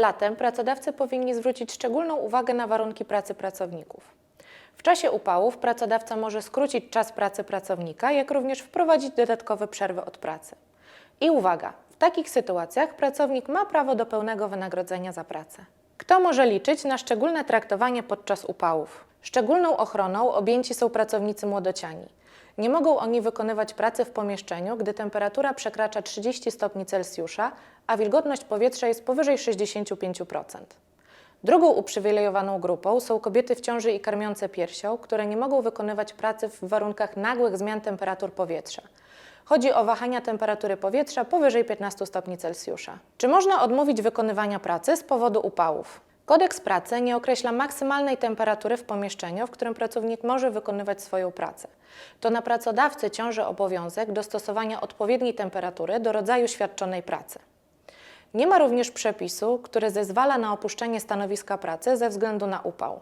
Latem pracodawcy powinni zwrócić szczególną uwagę na warunki pracy pracowników. W czasie upałów pracodawca może skrócić czas pracy pracownika, jak również wprowadzić dodatkowe przerwy od pracy. I uwaga, w takich sytuacjach pracownik ma prawo do pełnego wynagrodzenia za pracę. Kto może liczyć na szczególne traktowanie podczas upałów? Szczególną ochroną objęci są pracownicy młodociani. Nie mogą oni wykonywać pracy w pomieszczeniu, gdy temperatura przekracza 30 stopni Celsjusza, a wilgotność powietrza jest powyżej 65%. Drugą uprzywilejowaną grupą są kobiety w ciąży i karmiące piersią, które nie mogą wykonywać pracy w warunkach nagłych zmian temperatur powietrza. Chodzi o wahania temperatury powietrza powyżej 15 stopni Celsjusza. Czy można odmówić wykonywania pracy z powodu upałów? Kodeks pracy nie określa maksymalnej temperatury w pomieszczeniu, w którym pracownik może wykonywać swoją pracę. To na pracodawcy ciąży obowiązek dostosowania odpowiedniej temperatury do rodzaju świadczonej pracy. Nie ma również przepisu, który zezwala na opuszczenie stanowiska pracy ze względu na upał.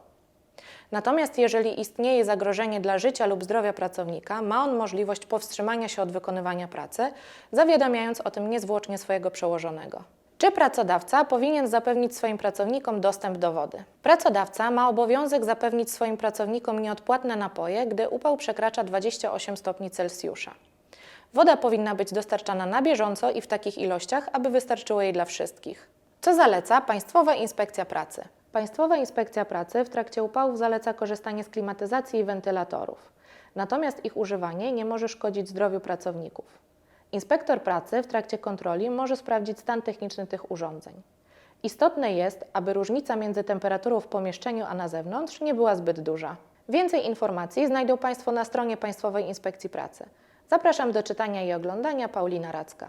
Natomiast jeżeli istnieje zagrożenie dla życia lub zdrowia pracownika, ma on możliwość powstrzymania się od wykonywania pracy, zawiadamiając o tym niezwłocznie swojego przełożonego. Czy pracodawca powinien zapewnić swoim pracownikom dostęp do wody? Pracodawca ma obowiązek zapewnić swoim pracownikom nieodpłatne napoje, gdy upał przekracza 28 stopni Celsjusza. Woda powinna być dostarczana na bieżąco i w takich ilościach, aby wystarczyło jej dla wszystkich. Co zaleca Państwowa Inspekcja Pracy? Państwowa Inspekcja Pracy w trakcie upałów zaleca korzystanie z klimatyzacji i wentylatorów. Natomiast ich używanie nie może szkodzić zdrowiu pracowników. Inspektor pracy w trakcie kontroli może sprawdzić stan techniczny tych urządzeń. Istotne jest, aby różnica między temperaturą w pomieszczeniu a na zewnątrz nie była zbyt duża. Więcej informacji znajdą Państwo na stronie Państwowej Inspekcji Pracy. Zapraszam do czytania i oglądania Paulina Racka.